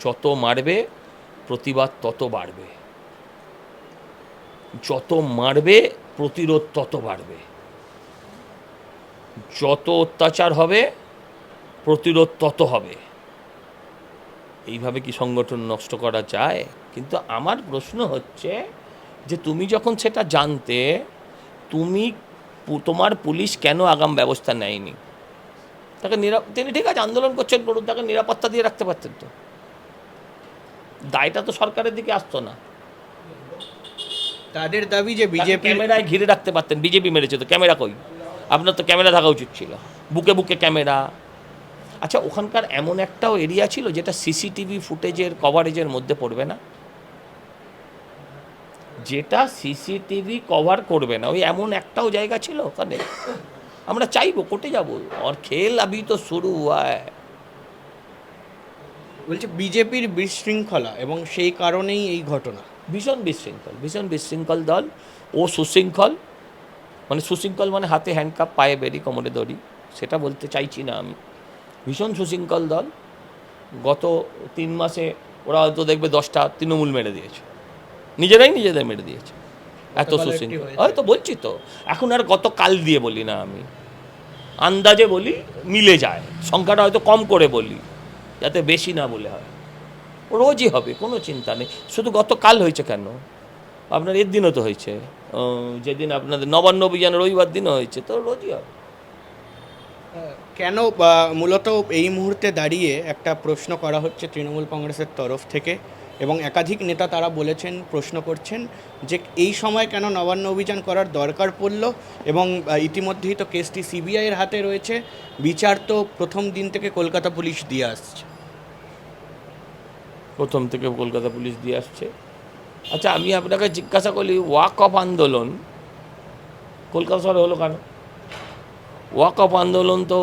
যত মারবে, প্রতিবাদ তত বাড়বে। যত মারবে, প্রতিরোধ তত বাড়বে। যত অত্যাচার হবে, প্রতিরোধ তত হবে। এইভাবে কি সংগঠন নষ্ট করা যায়? কিন্তু আমার প্রশ্ন হচ্ছে যে, তুমি যখন সেটা জানতে, তুমি তোমার পুলিশ কেন আগাম ব্যবস্থা নেয়নি? তাকে নিরা, তিনি ঠিক আছে, আন্দোলন করছেন করুন তাকে নিরাপত্তা দিয়ে রাখতে পারতেন তো। দায়টা তো সরকারের দিকে আসতো না। তাদের দাবি যে বিজেপি ক্যামেরায় ঘিরে রাখতে পারতেন বিজেপি মেরেছে তো ক্যামেরা কই? আপনার তো ক্যামেরা থাকা উচিত ছিল। বুকে বুকে ক্যামেরা। আচ্ছা ওখানকার এমন একটাও এরিয়া ছিল যেটা সিসিটিভি ফুটেজের কভারেজের মধ্যে পড়বে না? যেটা সিসিটিভি কভার করবে না। ওই এমন একটাও জায়গা ছিল ওখানে। আমরা চাইব কোটে যাব। আর খেল আবি তো শুরু হয়। বলছে বিজেপির বিশৃঙ্খলা এবং সেই কারণেই এই ঘটনা। ভীষণ বিশৃঙ্খল ভীষণ বিশৃঙ্খল দল ও সুশৃঙ্খল মানে সুশৃঙ্খল মানে হাতে হ্যান্ডকাপ পায়ে বেরি কোমরে দড়ি সেটা বলতে চাইছি না আমি। ভীষণ সুশৃঙ্খল দল গত তিন মাসে ওরা হয়তো দেখবে দশটা তৃণমূল মেরে দিয়েছে। নিজেরাই নিজেদের মেরে দিয়েছে। এত সুশৃঙ্খল। হয়তো বলছি তো এখন আর গত কাল দিয়ে বলি না আমি। আন্দাজে বলি মিলে যায় সংখ্যাটা হয়তো কম করে বলি। যাতে বেশি না বলে হয়। রোজই হবে, কোনো চিন্তা নেই। শুধু গতকাল হয়েছে কেন? আপনার এর দিনও তো হয়েছে। যেদিন আপনাদের নবান্ন অভিযান রবিবার দিনও হয়েছে, তো রোজই হবে। কেন মূলত এই মুহূর্তে দাঁড়িয়ে একটা প্রশ্ন করা হচ্ছে তৃণমূল কংগ্রেসের তরফ থেকে এবং একাধিক নেতা তারা বলেছেন, প্রশ্ন করছেন যে এই সময় কেন নবান্ন অভিযান করার দরকার পড়ল এবং ইতিমধ্যেই তো কেসটি সিবিআইয়ের হাতে রয়েছে। বিচার তো প্রথম দিন থেকে কলকাতা পুলিশ দিয়ে আসছে। প্রথম থেকে কলকাতা পুলিশ দিয়ে আসছে। আচ্ছা আমি আপনাকে জিজ্ঞাসা করি, ওয়াক অফ আন্দোলন, কলকাতা শহরে হলো কেন? ওয়াক অফ আন্দোলন তো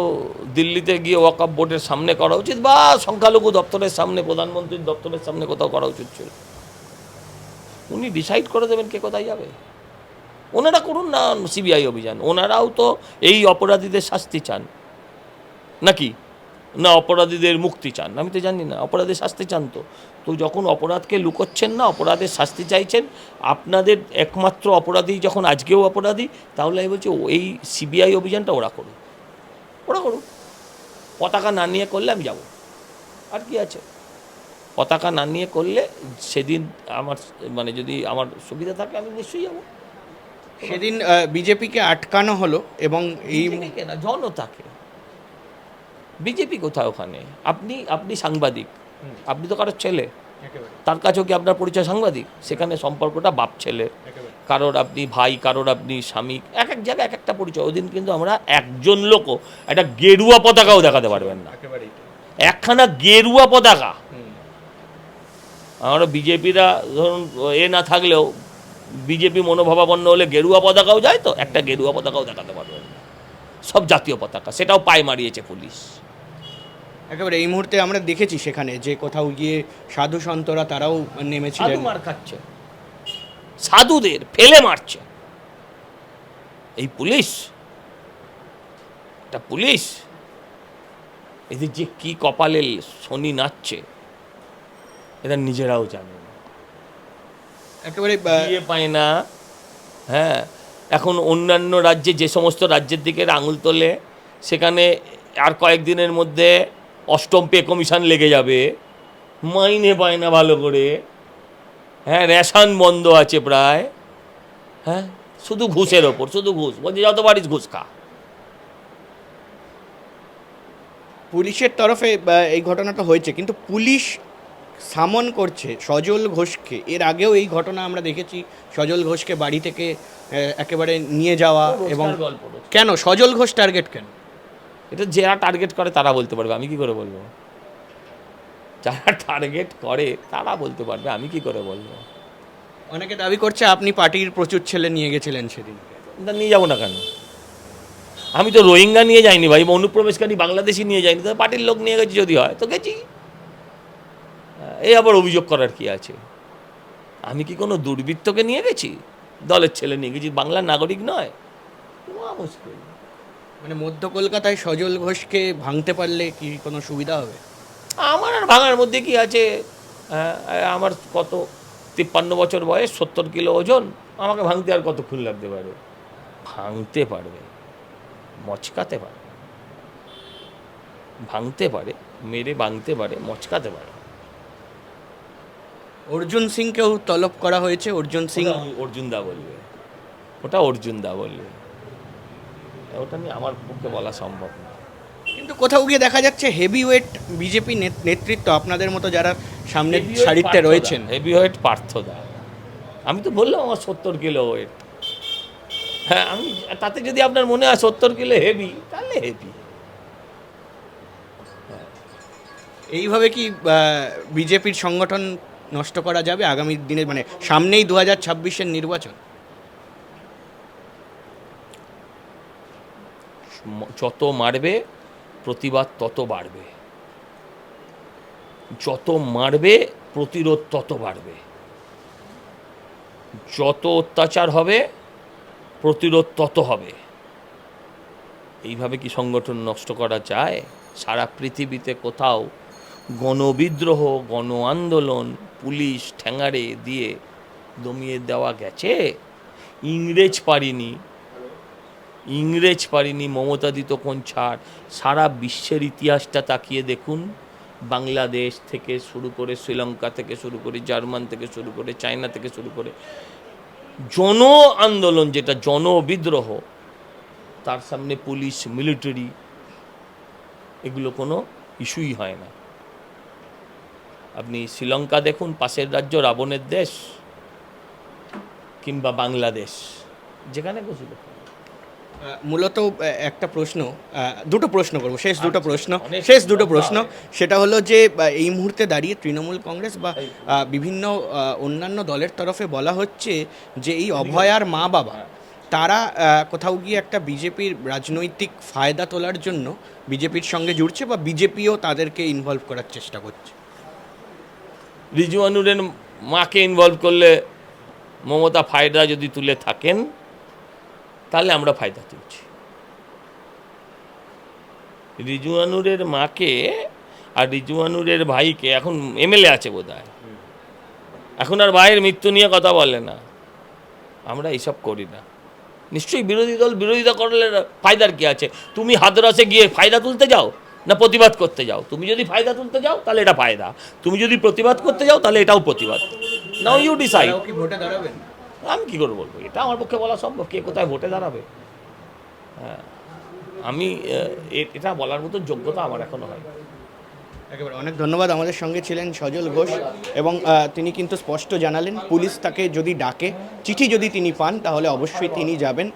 দিল্লিতে গিয়ে ওয়াক অফ বোর্ডের সামনে করা উচিত বা সংখ্যালঘু দপ্তরের সামনে, প্রধানমন্ত্রীর দপ্তরের সামনে কোথাও করা উচিত ছিল? উনি ডিসাইড করে দেবেন কে কোথায় যাবে। ওনারা করুন না সিবিআই অভিযান। ওনারাও তো এই অপরাধীদের শাস্তি চান। নাকি? না অপরাধীদের মুক্তি চান। আমি তো জানি না অপরাধের শাস্তি চান তো। তো যখন অপরাধকে লুকোচ্ছেন না অপরাধের শাস্তি চাইছেন আপনাদের একমাত্র অপরাধী যখন আজকেও অপরাধী তাহলে আমি বলছি এই সিবিআই অভিযানটা ওরা করুক। ওরা করুক। পতাকা না নিয়ে করলে আমি যাব। আর কি আছে? পতাকা না নিয়ে করলে সেদিন আমার মানে যদি আমার সুবিধা থাকে আমি নিশ্চয়ই যাব। সেদিন বিজেপিকে আটকানো হলো এবং এই জনতাকে বিজেপি কোথায় ওখানে? আপনি আপনি সাংবাদিক। আপনি তো কারোর ছেলে। তার কাছেও কি আপনার পরিচয় সাংবাদিক? সেখানে সম্পর্কটা বাপ ছেলে কারোর আপনি ভাই কারোর আপনি স্বামী এক এক জায়গায় এক একটা পরিচয়। ওদিন কিন্তু আমরা একজন লোকও একটা গেরুয়া পতাকাও দেখাতে পারবেন না। একখানা গেরুয়া পতাকা। আমরা বিজেপিরা ধরুন এ না থাকলেও বিজেপি মনোভাবাপন্ন হলে গেরুয়া পতাকাও যায় তো? একটা গেরুয়া পতাকাও দেখাতে পারবেন না। সব জাতীয় পতাকা। সেটাও পায়ে মারিয়েছে পুলিশ। একেবারে এই মুহূর্তে আমরা দেখেছি সেখানে যে কোথাও গিয়ে সাধু সন্তরা তারাও নেমেছিলেন। সাধু মার খাচ্ছে। সাধুদের ফেলে মারছে। এই পুলিশ? এটা পুলিশ? এদের যে কি কপালে শনি নাচছে এরা নিজেরাও জানে না। একেবারে বিয়ে পায় না। হ্যাঁ এখন অন্যান্য রাজ্যে যে সমস্ত রাজ্যের দিকে আঙুল তোলে সেখানে আর কয়েকদিনের মধ্যে অষ্টম পে কমিশন লেগে যাবে। মাইনে পায় না ভালো করে। হ্যাঁ রেশন বন্ধ আছে প্রায়। হ্যাঁ শুধু ঘুষের ওপর শুধু ঘুষ। বলছে যত পারিস ঘুষ খা। পুলিশের তরফে এই ঘটনাটা হয়েছে কিন্তু পুলিশ সামন করছে সজল ঘোষকে। এর আগেও এই ঘটনা আমরা দেখেছি সজল ঘোষকে বাড়ি থেকে একেবারে নিয়ে যাওয়া এবং কেন? সজল ঘোষ টার্গেট কেন? এটা যারা টার্গেট করে তারা বলতে পারবে। আমি কি করে বলব? যারা টার্গেট করে তারা বলতে পারবে আমি কি করে বলব? অনেকে দাবি করছে আপনি পার্টির প্রচুর ছেলে নিয়ে গেছিলেন সেদিন। তা নিয়ে যাব না কেন? আমি তো রোহিঙ্গা নিয়ে যাইনি ভাই অনুপ্রবেশকারী বাংলাদেশি নিয়ে যাইনি তো পার্টির লোক নিয়ে গেছি যদি হয় তো গেছি। এই আবার অভিযোগ করার কি আছে? আমি কি কোনো দুর্বৃত্তকে নিয়ে গেছি? দলের ছেলে নিয়ে গেছি বাংলার নাগরিক নয়? মুশকিল। মানে মধ্য কলকাতায় সজল ঘোষকে ভাঙতে পারলে কি কোনো সুবিধা হবে? আমার আর ভাঙার মধ্যে কি আছে? আমার কত তিপ্পান্ন বছর বয়স সত্তর কিলো ওজন আমাকে ভাঙতে আর কত কতক্ষণ লাগতে পারে? ভাঙতে পারবে মচকাতে পারে। ভাঙতে পারে মেরে ভাঙতে পারে মচকাতে পারে। অর্জুন সিংকেও তলব করা হয়েছে অর্জুন সিং অর্জুন দা বলবে। ওটা অর্জুন দা বলবে। ওটা নিয়ে আমার পক্ষে বলা সম্ভব না। কিন্তু কোথাও গিয়ে দেখা যাচ্ছে হেভি ওয়েট বিজেপি নেতৃত্ব আপনাদের মতো যারা সামনের সারিতে রয়েছেন। হেভি ওয়েট পার্থদা। আমি তো বললাম আমার সত্তর কিলো ওয়েট হ্যাঁ আমি তাতে যদি আপনার মনে হয় সত্তর কিলো হেভি তাহলে হেভি এইভাবে কি বিজেপির সংগঠন নষ্ট করা যাবে আগামী দিনে? মানে সামনেই দু হাজার ছাব্বিশের নির্বাচন। যত মারবে, প্রতিবাদ তত বাড়বে। যত মারবে, প্রতিরোধ তত বাড়বে। যত অত্যাচার হবে, প্রতিরোধ তত হবে। এইভাবে কি সংগঠন নষ্ট করা যায়? সারা পৃথিবীতে কোথাও গণবিদ্রোহ গণ আন্দোলন, পুলিশ ঠ্যাঙাড়ে দিয়ে দমিয়ে দেওয়া গেছে? ইংরেজ পারিনি ইংরেজ পারিনি মমতা দিত কোন ছাড়। সারা বিশ্বের ইতিহাসটা তাকিয়ে দেখুন। বাংলাদেশ থেকে শুরু করে শ্রীলঙ্কা থেকে শুরু করে জার্মান থেকে শুরু করে চায়না থেকে শুরু করে জন আন্দোলন যেটা জন বিদ্রোহ, তার সামনে পুলিশ, মিলিটারি, এগুলো কোনো ইস্যুই হয় না। আপনি শ্রীলঙ্কা দেখুন, পাশের রাজ্য রাবণের দেশ কিংবা বাংলাদেশ, যেখানে খুশি দেখুন। মূলত একটা প্রশ্ন দুটো প্রশ্ন করব। শেষ দুটো আচ্ছা, প্রশ্ন শেষ দুটো প্রশ্ন। সেটা হলো যে এই মুহূর্তে দাঁড়িয়ে তৃণমূল কংগ্রেস বা বিভিন্ন অন্যান্য দলের তরফে বলা হচ্ছে যে এই অভয়ার মা বাবা তারা কোথাও গিয়ে একটা বিজেপির রাজনৈতিক ফায়দা তোলার জন্য বিজেপির সঙ্গে জুড়ছে বা বিজেপিও তাদেরকে ইনভলভ করার চেষ্টা করছে? রিজু আনুরের মাকে ইনভলভ করলে মমতা ফায়দা যদি তুলে থাকেন তাহলে আমরা ফায়দা তুলছি। রিজু আনুরের মাকে আর রিজু আনুরের ভাইকে এখন এমএলএ আছে বোধ এখন আর ভাইয়ের মৃত্যু নিয়ে কথা বলে না। আমরা এইসব করি না। নিশ্চয়ই বিরোধী দল বিরোধিতা করলে ফায়দার কি আছে? তুমি হাতরসে গিয়ে ফায়দা তুলতে যাও না প্রতিবাদ করতে যাও? তুমি যদি ফায়দা তুলতে যাও, তাহলে এটা ফায়দা। তুমি যদি প্রতিবাদ করতে যাও, তাহলে এটাও প্রতিবাদ। নাও ইউ ডিসাইড আমি কী করে বলব? এটা আমার পক্ষে বলা সম্ভব। কে কোথায় ভোটে দাঁড়াবে? হ্যাঁ। আমি এটা বলার মতো যোগ্যতা আমার এখনও হয়। একেবারে। অনেক ধন্যবাদ। আমাদের সঙ্গে ছিলেন সজল ঘোষ এবং তিনি কিন্তু স্পষ্ট জানালেন, পুলিশ তাকে যদি ডাকে, চিঠি যদি তিনি পান, তাহলে অবশ্যই তিনি যাবেন।